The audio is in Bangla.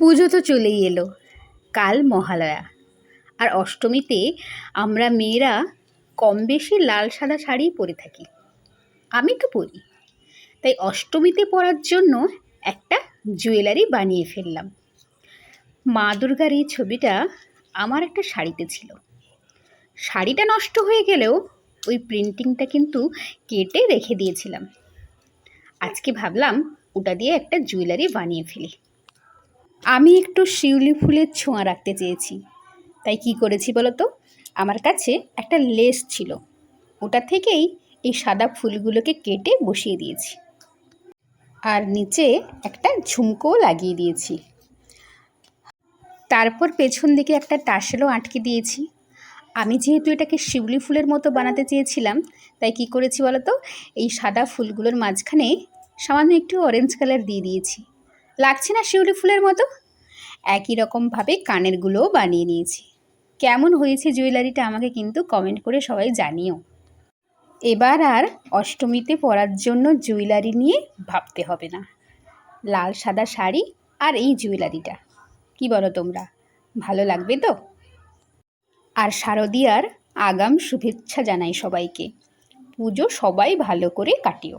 পুজো তো চলেই এলো, কাল মহালয়া। আর অষ্টমীতে আমরা মেয়েরা কম বেশি লাল সাদা শাড়ি পরে থাকি। আমি তো পরি। তাই অষ্টমীতে পরার জন্য একটা জুয়েলারি বানিয়ে ফেললাম। মা দুর্গার এই ছবিটা আমার একটা শাড়িতে ছিল। শাড়িটা নষ্ট হয়ে গেলেও ওই প্রিন্টিংটা কিন্তু কেটে রেখে দিয়েছিলাম। আজকে ভাবলাম ওটা দিয়ে একটা জুয়েলারি বানিয়ে ফেলি। আমি একটু শিউলি ফুলের ছোঁয়া রাখতে চেয়েছি। তাই কি করেছি বলো তো? আমার কাছে একটা লেস ছিল। ওটা থেকেই এই সাদা ফুলগুলোকে কেটে বসিয়ে দিয়েছি। আর নিচে একটা ঝুমকোও লাগিয়ে দিয়েছি। তারপর পেছন দিকে একটা টাসেলও আটকে দিয়েছি। আমি যেহেতু এটাকে শিউলি ফুলের মতো বানাতে চেয়েছিলাম, তাই কি করেছি বলো তো? এই সাদা ফুলগুলোর মাঝখানে সামান্য একটু অরেঞ্জ কালার দিয়ে দিয়েছি। লাগছে না শিউলি ফুলের মতো? একই রকমভাবে কানেরগুলোও বানিয়ে নিয়েছি। কেমন হয়েছে জুয়েলারিটা আমাকে কিন্তু কমেন্ট করে সবাই জানিও। এবার আর অষ্টমীতে পরার জন্য জুয়েলারি নিয়ে ভাবতে হবে না। লাল সাদা শাড়ি আর এই জুয়েলারিটা। কি বলো তোমরা? ভালো লাগবে তো? আর শারদীয়ার আগাম শুভেচ্ছা জানাই সবাইকে। পুজো সবাই ভালো করে কাটিও।